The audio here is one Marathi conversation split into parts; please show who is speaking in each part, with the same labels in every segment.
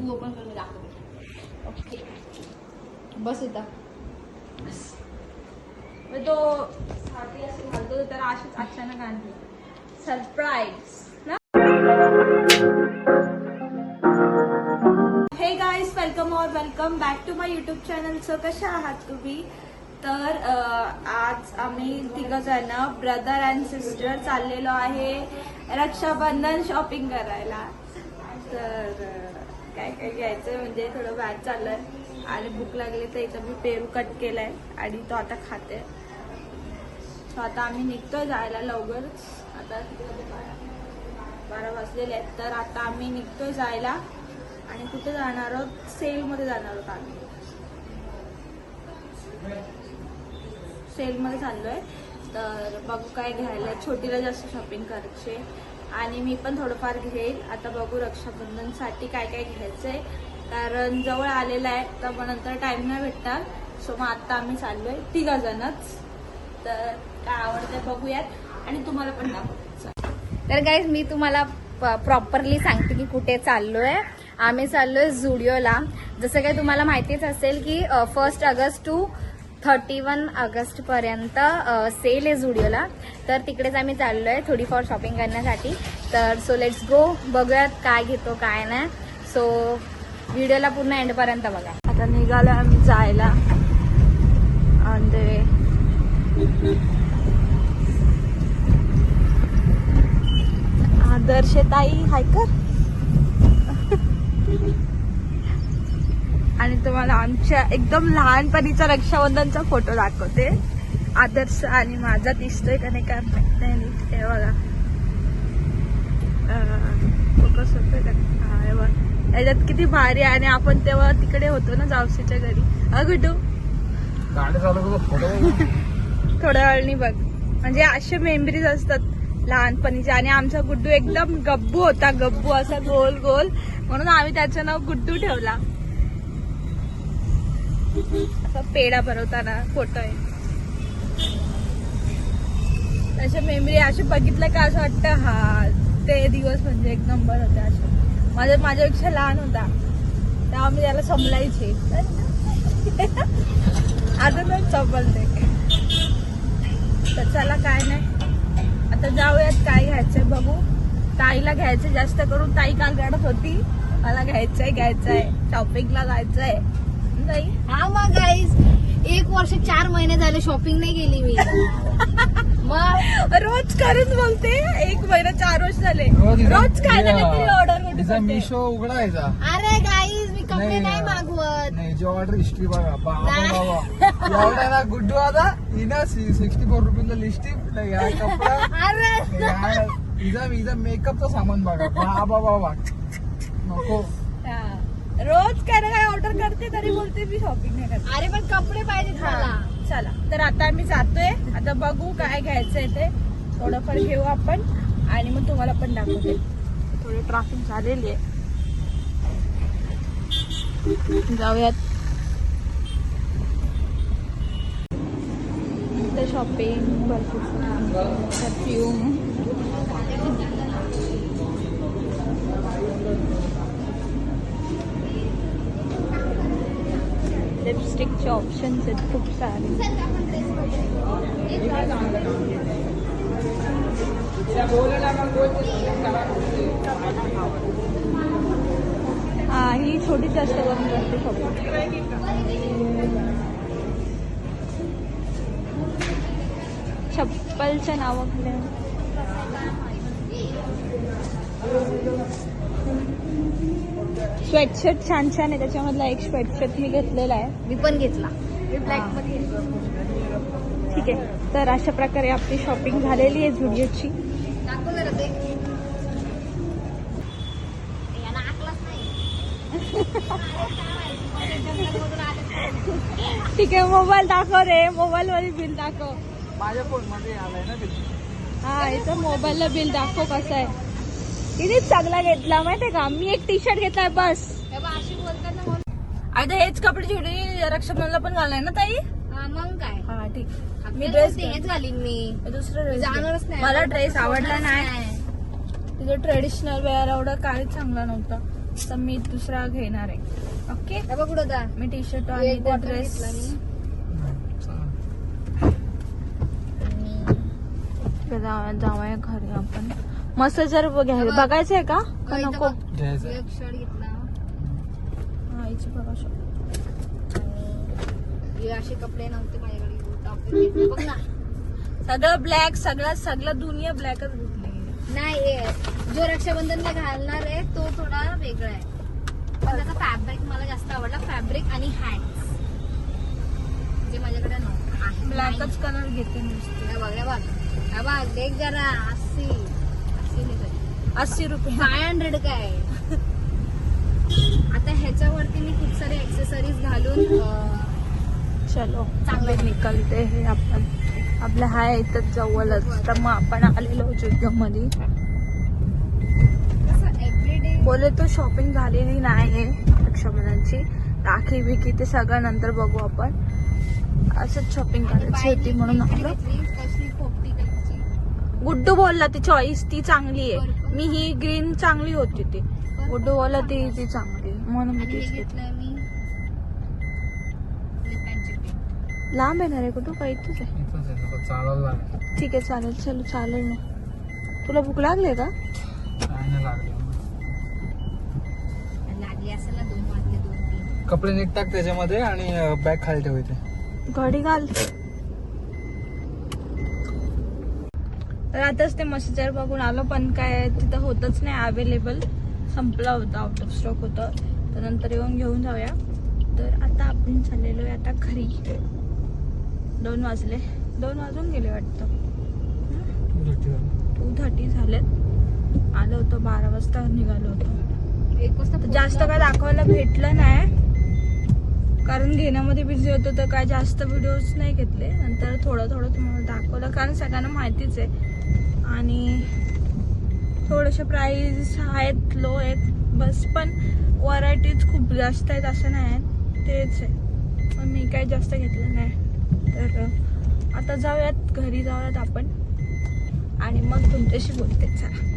Speaker 1: तू ओपन करून मी
Speaker 2: ओके बस इथं.
Speaker 1: तो साठी असे घालतो तर अशीच अचानक आणली सरप्राईज ना? हे गाईज वेलकम और welcome back to my YouTube channel so कशा आहात तुम्ही? तर आज आम्ही तिघ जण ब्रदर अँड सिस्टर चाललेलो आहे रक्षाबंधन शॉपिंग करायला. तर काय काय घ्यायचं म्हणजे थोडं बाहेर चाललंय. आणि भूक लागली तर इथं मी पेरू कट केलाय आणि तो आता खाते. तो आता आम्ही निघतोय जायला लवकर. आता बारा बारा वाजलेले आहेत. तर आता आम्ही निघतोय जायला. आणि कुठे जाणार आहोत? सेलमध्ये जाणार आहोत आम्ही. सेलमध्ये चाललोय. तर बघू काय घ्यायला. छोटीला जास्त शॉपिंग करायची आणि मी पण थोडंफार घेईल. आता बघू रक्षाबंधनसाठी काय काय घ्यायचंय. कारण जवळ आलेलं आहे तर मग नंतर टाईम नाही भेटणार. सो मग आत्ता आम्ही चाललोय तिघा जणच तर काय आवडतंय बघूयात. आणि तुम्हाला पण दाखवू.
Speaker 2: तर गाईज मी तुम्हाला प्रॉपरली सांगते की कुठे चाललोय. आम्ही चाललोय झुडिओला जसं काही तुम्हाला माहितीच असेल की first August to thirty one August पर्यंत सेल आहे झुडिओला तर तिकडेच आम्ही चाललो आहे थोडीफार शॉपिंग करण्यासाठी. तर सो लेट्स गो बघूयात काय घेतो काय नाही. सो व्हिडिओला पूर्ण एंडपर्यंत बघा.
Speaker 1: आता निघालो आम्ही जायला. ऑन द वे आदर्श ताई हायकर. आणि तुम्हाला आमच्या एकदम लहानपणीचा रक्षाबंधनचा फोटो दाखवते. आदर्श आणि माझा दिसतोय का नाही काय माहीत नाही हे बघा. फोकस होतोय का? हा बघ. याच्यात किती भारी आहे आणि आपण तेव्हा तिकडे होतो ना जावशीच्या घरी. अ गुड्डू?
Speaker 3: गाडी चालू करू फोटो
Speaker 1: थोड्या वेळाने बघ. म्हणजे असे मेमरीज असतात लहानपणीचे. आणि आमचा गुड्डू एकदम गब्बू होता गब्बू असा गोल गोल. म्हणून आम्ही त्याचं नाव गुड्डू ठेवला. असा पेढा भरवताना फोटो आहे. अशा मेमरी असे बघितलं का असं वाटतं हा ते दिवस म्हणजे एक नंबर होते असे माझ्या माझ्यापेक्षा लहान होता. तेव्हा मी त्याला समलायचे आता नाही संपलते तर चला काय नाही. आता जाऊयात काय घ्यायचंय बघू. ताईला घ्यायचं जास्त करून ताई काल रडत होती. मला घ्यायचंय घ्यायचंय. शॉपिंगला जायचंय. नाही.
Speaker 2: हा मग गाईज एक वर्ष चार महिने झाले शॉपिंग नाही केली मी. मग?
Speaker 1: रोज करून बोलते. एक महिना चार वर्ष झाले.
Speaker 3: रोज इथं-
Speaker 1: रोज काय ना काहीतरी ऑर्डर
Speaker 3: तिचा मिशो उघडायचा.
Speaker 2: अरे गाईज मी कपडे
Speaker 3: नाही,
Speaker 2: मागवत.
Speaker 3: नाही जी ऑर्डर हिस्ट्री बघा. बाबा
Speaker 2: नाही.
Speaker 3: बाबा एवढा ना गुड्डू आता हिना सिक्स्टी फोर रुपीजला लिस्टिप या कपडा.
Speaker 2: अरे.
Speaker 3: या हिचा हिचा मेकअपचं सामान बघा. बाबा बाबा नको.
Speaker 1: रोज काय ना काय ऑर्डर करते तरी बोलते मी शॉपिंग नाही करत.
Speaker 2: अरे पण कपडे मला
Speaker 1: हा, चला. तर आता आम्ही जातोय. आता बघू काय घ्यायचंय ते. थोडंफार घेऊ आपण. आणि मग तुम्हाला पण दाखवते. थोडी ट्रॅफिक झालेली आहे. जाऊयात. शॉपिंग भरपूर परफ्यूम लिपस्टिकचे ऑप्शन्स आहेत खूप सारे. हा ही छोटी जास्त करून जास्त शॉपिंग चप्पलच्या नावाखाली. स्वेटशर्ट छान छान आहे त्याच्यामधला एक स्वेटशर्ट मी घेतलेला आहे.
Speaker 2: मी पण घेतला. मी ब्लॅकमध्ये घेतला
Speaker 1: ठीक आहे. तर अशा प्रकारे आपली शॉपिंग झालेली आहे झुडिओची ठीक आहे मोबाईल दाखव रे. मोबाईल मध्ये बिल दाखव.
Speaker 3: माझ्या फोनमध्ये आलाय ना
Speaker 1: हा याचं मोबाईलला बिल दाखव कसं आहे. तिनेच चांगला घेतला माहितीये का? मी एक टी शर्ट घेतलाय बस.
Speaker 2: अशी बोलतात ना म्हणून.
Speaker 1: आता हेच कपडे छोटी रक्षाबंधनला पण घालणार ना ताई?
Speaker 2: मग काय?
Speaker 1: हा ठीक. मी ड्रेस
Speaker 2: हेच घालीन मी.
Speaker 1: दुसरा ड्रेस
Speaker 2: जाणारच नाही.
Speaker 1: मला ड्रेस आवडला नाही. तिचं ट्रेडिशनल वेअर एवढं काहीच चांगला नव्हता. तर मी दुसरा घेणार आहे. ओके
Speaker 2: कुठं
Speaker 1: मी टी शर्ट आणि ड्रेस जाऊया घरी आपण. मस्त जर घ्यायला. बघायचं आहे का? का नको?
Speaker 2: बघ.
Speaker 3: घ्यायचं.
Speaker 2: एक शर्ट घेतला.
Speaker 1: हा, इथे बघा शो.
Speaker 2: हे असे कपडे नव्हते माझ्याकडे. घेतले. बघ ना.
Speaker 1: सगळं ब्लॅक सगळं सगळं दुनिया ब्लॅकच घेतली.
Speaker 2: नाही हे जो रक्षाबंधनला घालणार आहे तो थोडा वेगळा आहे. पण त्याचा फॅब्रिक मला जास्त आवडला. फॅब्रिक आणि हँड्स जे माझ्याकडे नव्हतं. आहे.
Speaker 1: ब्लॅकच कलर घेते नुसते.
Speaker 2: हे बघ हे बघ. हे बघ देख जरा अस्सी अस्सी
Speaker 1: रुपये.
Speaker 2: फाय हंड्रेड काय आता ह्याच्यावरती मी खूप सारे एक्सेसरीज घालून
Speaker 1: चलो
Speaker 2: चांगलं.
Speaker 1: निकलते हे आपण. आपल्या हाय इथं जवळच. तर मग आपण आलेलो मध्ये बोले तो शॉपिंग झालेली नाही रक्षाबंधनची. राखी बिखी ते सगळं नंतर बघू आपण. असंच शॉपिंग करायची होती म्हणून गुड्डू बोलला ती चॉईस ती चांगली आहे. मी ही ग्रीन चांगली होती ती. बोलला ती ती चांगली. म्हणून मी तीच घेतली. लांब येणार आहे कुठं? काही इथंच आहे.
Speaker 3: चालायला लागेल.
Speaker 1: ठीक आहे चालेल. चलो चालेल मग. तुला भूक लागले का?
Speaker 3: काय नाही लागले.
Speaker 2: लागली असेल ना दोन वाजले दोन तीन.
Speaker 3: कपडे नीट टाक त्याच्यामध्ये आणि बॅग खाली ठेव इथे.
Speaker 1: घडी घाल. तर आताच ते मसेजर बघून आलो पण काय तिथं होतच नाही अवेलेबल संपला होता आउट ऑफ स्टॉक होतं. तर नंतर येऊन घेऊन जाऊया. तर आता आपण चाललेलो आहे आता घरी. दोन वाजले. दोन वाजून गेले वाटतं. टू थर्टी झालेत. आलो होतो बारा वाजता निघालो होतो.
Speaker 2: एक वाजता
Speaker 1: जास्त काय दाखवायला भेटलं नाही. कारण घेण्यामध्ये बिझी होतो तर काय जास्त व्हिडिओज नाही घेतले. नंतर थोडं थोडं तुम्हाला दाखवलं. कारण सगळ्यांना माहितीच आहे. आणि थोडेसे प्राईज आहेत लो आहेत. बस पण व्हरायटीज खूप जास्त आहेत असं नाही आहेत. तेच आहे. पण मी काही जास्त घेतलं नाही. तर आता जाऊयात. घरी जाऊयात आपण. आणि मग तुमच्याशी बोलते. चला.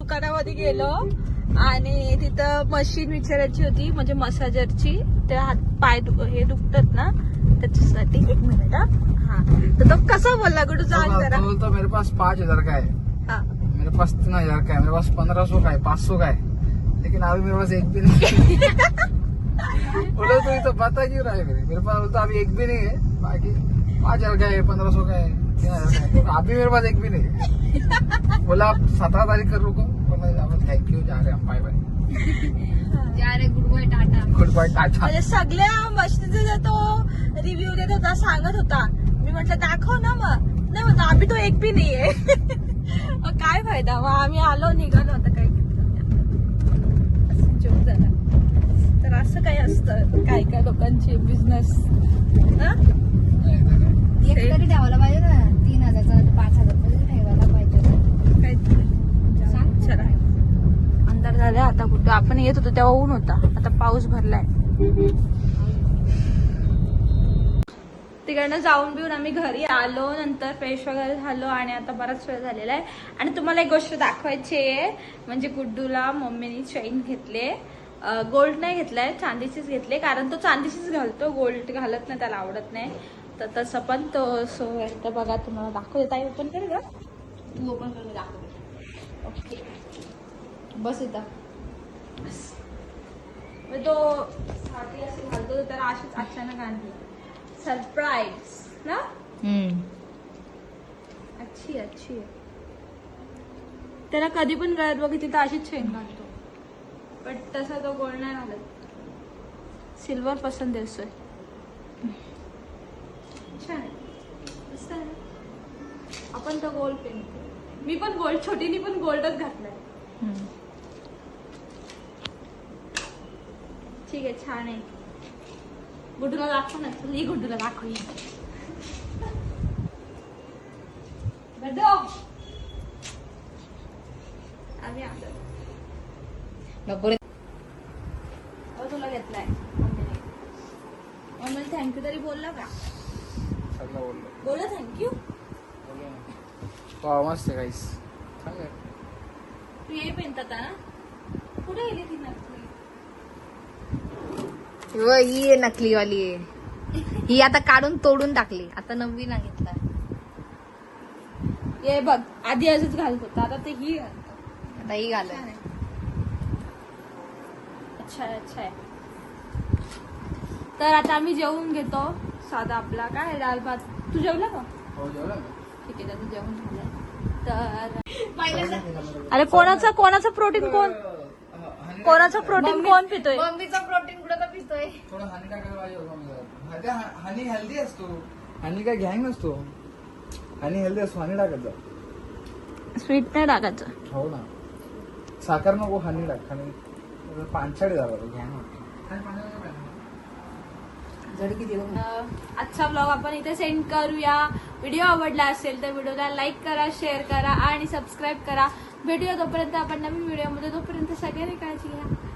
Speaker 1: दुकानामध्ये गेलो आणि तिथं मशीन विचारायची होती. म्हणजे मसाजरची ते हात पाय दु- हे दुखतात ना. त्याच्यासाठी एक मिनिट हा. तर तो कसा बोलला? गुडू सांग
Speaker 3: तो
Speaker 1: जरा.
Speaker 3: बोलता मेरे पास पाँच हजार का है
Speaker 1: हा.
Speaker 3: मेरे पास तीन हजार का है मेरे पास पंद्रह सौ का है पाँच सौ का है लेकिन अभी मेरे पास एक भी नहीं है बोले तो ये तो बता क्यों रहा है मेरे? मेरे पास बोलता अभी एक भी नहीं है। बाकी पाँच हजार का है पंद्रह सौ का है तीन हजार का है तो अभी मेरे पास एक भी नहीं है. बोला आप सत्रह तारीख कर रुको. बोला थैंक यू जा रहे हैं हम bye bye
Speaker 2: goodbye tata.
Speaker 3: Goodbye tata.
Speaker 1: म्हणजे सगळ्या मशीनचा तो रिव्ह्यू देत होता सांगत होता म्हटलं दाखव ना मग. नाही म्हणतो आम्ही तो एक बी नाहीये. काय फायदा? मग आम्ही आलो निघालो आता काय joke झाला. तर असं काय असतं काय काय लोकांचे बिझनेस
Speaker 2: एक तरी ठेवायला पाहिजे ना. तीन हजारचा पाच हजारचा ठेवायला पाहिजे.
Speaker 1: सांग चला अंधार झाले आता कुठं. आपण येत होतो तेव्हा ऊन होता. आता पाऊस भरलाय. तिकडनं जाऊन बिऊन आम्ही घरी आलो नंतर फ्रेश वगैरे झालो आणि आता बराच वेळ झालेला आहे. आणि तुम्हाला एक गोष्ट दाखवायची आहे. म्हणजे गुड्डूला मम्मीनी चैन घेतले. गोल्ड नाही घेतलाय चांदीचीच घेतले कारण तो चांदीचीच घालतो. गोल्ड घालत नाही त्याला आवडत नाही. तर तसं पण तो सो तर बघा तुम्हाला दाखव ताई ओपन कर का
Speaker 2: तू ओपन करून दाखव.
Speaker 1: ओके
Speaker 2: बस इथं.
Speaker 1: मग तो साठी असे घालतो तर त्याला अशीच अचानक आणली. सरप्राईज ना अच्छी अच्छी. आहे त्याला कधी पण गळ्यात बघितली तर अशीच चेन घालतो. पण तसा तो गोल्ड नाही घालत. सिल्वर पसंत दिसतोय छान. आहे मस्त आहे ना? आपण तो गोल्ड पेन मी पण गोल्ड छोटीनी पण गोल्डच घातलाय. ठीक आहे छान आहे. गुड्डूला दाखव ना चल, ये गुड्डूला दाखव ये. गड्डू. आम्ही आलो.
Speaker 2: नको रे.
Speaker 1: हो तुला घेतलाय. मम्मीने. मम्मीने थँक्यू तरी बोलला का?
Speaker 3: बोललो.
Speaker 1: बोला थँक्यू
Speaker 3: बोललो ना. तो काहीच
Speaker 1: तू ये पेनतात ना कुठे गेली ती नक्की
Speaker 2: व ही आहे नकलीवाली आहे. ही आता काढून तोडून टाकली. आता नवीन घेतला.
Speaker 1: ये बघ आधी असंच घालत होता. आता ते ही घालतो.
Speaker 2: आता ही
Speaker 1: आहे. अच्छा अच्छा आहे. तर आता आम्ही जेवून घेतो. साधा आपला. काय दाल भात? तू जेवला का?
Speaker 3: हो ना?
Speaker 1: ठीक आहे त्याचं जेवण झालंय. तर अरे कोणाचा कोणाचा प्रोटीन कोण? कोणाचं प्रोटीन कोण पितोय?
Speaker 2: मम्मीचा प्रोटीन कुठं तर पितोय
Speaker 3: थोडं हानी टाकायला पाहिजे होतं मला. त्या हानी हेल्दी असतो. हानी काय गँग नसतो. हानी हेल्दी असतो हानी टाकत जा.
Speaker 1: स्वीट नाही टाकायचं
Speaker 3: हो ना. साखर नको हानी टाक. हानी पानछाडी झाला गँग
Speaker 1: अं, आजचा ब्लॉग आपण इथे सेंड करूया. व्हिडिओ आवडला असेल तर व्हिडिओला लाईक करा शेअर करा आणि सबस्क्राईब करा. भेटूया तोपर्यंत आपण नवीन व्हिडिओमध्ये तोपर्यंत सगळ्यांनी काळजी घ्या.